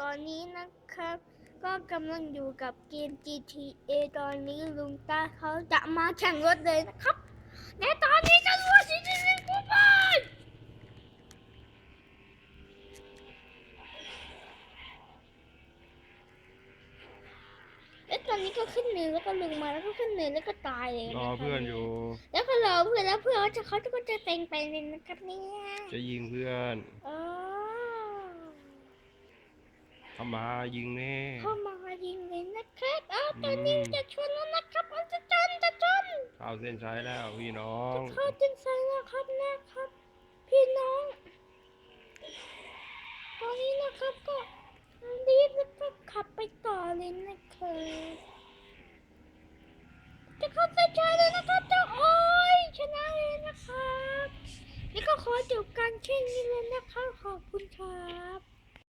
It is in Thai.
ตอนนี้นะครับ ก็กำลังอยู่กับเกม GTA ตอนนี้ลุงตาเขาจะมาแข่งรถเลยนะครับและตอนนี้จะรัวชิชิชิกูบานแล้วตอนนี้ก็ขึ้นเนินแล้วก็ลงมาแล้วก็ขึ้นเนินแล้วก็ตายเลยรนะอครับเพื่อนอยู่ แล้วก็รอเพื่อนแล้วเพื่อนเขาจะเขาจะก็จะเต็งไปเลยนะครับเนี่ยจะยิงเพื่อนอ๋อ เข้ามายิงแน่เข้ามายิงเลยนะครับอ้าวตอนนี้อืมจะชนแล้วนะครับมันจะชนจะชนเข้าเส้นชัยแล้วพี่น้องเข้าจนใส่แล้วครับนะครับ พี่น้อง ตอนนี้นะครับก็รีบแล้วก็ขับไปต่อเลยนะครับจะเข้าเส้นชัยเลยนะครับจะโอ้ยชนะเลยนะครับนี่ก็ขอจบการแค่นี้เลยนะครับขอบคุณครับ